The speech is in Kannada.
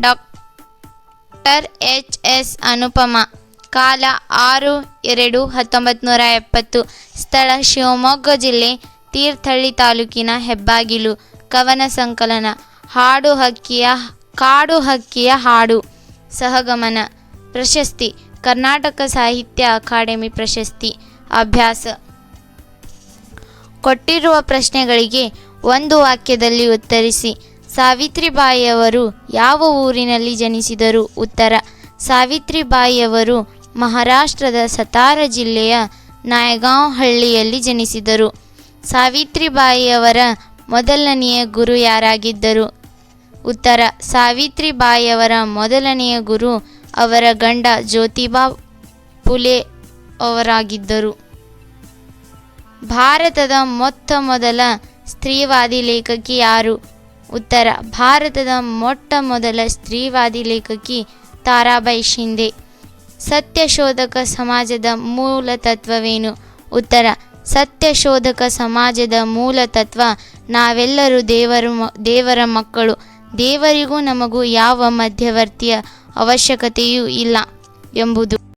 ಡಾಕ್ಟರ್ ಎಚ್ ಎಸ್ ಅನುಪಮ, ಕಾಲ ಆರು ಎರಡು ಹತ್ತೊಂಬತ್ತು ನೂರ ಎಪ್ಪತ್ತು, ಸ್ಥಳ ಶಿವಮೊಗ್ಗ ಜಿಲ್ಲೆ ತೀರ್ಥಹಳ್ಳಿ ತಾಲೂಕಿನ ಹೆಬ್ಬಾಗಿಲು, ಕವನ ಸಂಕಲನ, ಹಾಡು ಹಕ್ಕಿಯ, ಕಾಡು ಹಕ್ಕಿಯ ಹಾಡು, ಸಹಗಮನ, ಪ್ರಶಸ್ತಿ, ಕರ್ನಾಟಕ ಸಾಹಿತ್ಯ ಅಕಾಡೆಮಿ ಪ್ರಶಸ್ತಿ, ಅಭ್ಯಾಸ. ಕೊಟ್ಟಿರುವ ಪ್ರಶ್ನೆಗಳಿಗೆ ಒಂದು ವಾಕ್ಯದಲ್ಲಿ ಉತ್ತರಿಸಿ ಸಾವಿತ್ರಿಬಾಯಿಯವರು ಯಾವ ಊರಿನಲ್ಲಿ ಜನಿಸಿದರು? ಉತ್ತರ, ಸಾವಿತ್ರಿಬಾಯಿಯವರು ಮಹಾರಾಷ್ಟ್ರದ ಸತಾರ ಜಿಲ್ಲೆಯ ನಾಯಗಾಂವ್ ಹಳ್ಳಿಯಲ್ಲಿ ಜನಿಸಿದರು. ಸಾವಿತ್ರಿಬಾಯಿಯವರ ಮೊದಲನೆಯ ಗುರು ಯಾರಾಗಿದ್ದರು? ಉತ್ತರ, ಸಾವಿತ್ರಿಬಾಯಿಯವರ ಮೊದಲನೆಯ ಗುರು ಅವರ ಗಂಡ ಜ್ಯೋತಿಬಾ ಪುಲೆ ಅವರಾಗಿದ್ದರು. ಭಾರತದ ಮೊತ್ತ ಮೊದಲ ಸ್ತ್ರೀವಾದಿ ಲೇಖಕಿ ಯಾರು? ಉತ್ತರ, ಭಾರತದ ಮೊಟ್ಟ ಮೊದಲ ಸ್ತ್ರೀವಾದಿ ಲೇಖಕಿ ತಾರಾಬಾಯಿ ಶಿಂದೆ ಸತ್ಯಶೋಧಕ ಸಮಾಜದ ಮೂಲ ತತ್ವವೇನು? ಉತ್ತರ, ಸತ್ಯಶೋಧಕ ಸಮಾಜದ ಮೂಲ ತತ್ವ ನಾವೆಲ್ಲರೂ ದೇವರು ದೇವರ ಮಕ್ಕಳು. ದೇವರಿಗೂ ನಮಗೂ ಯಾವ ಮಧ್ಯವರ್ತಿಯ ಅವಶ್ಯಕತೆಯೂ ಇಲ್ಲ ಎಂಬುದು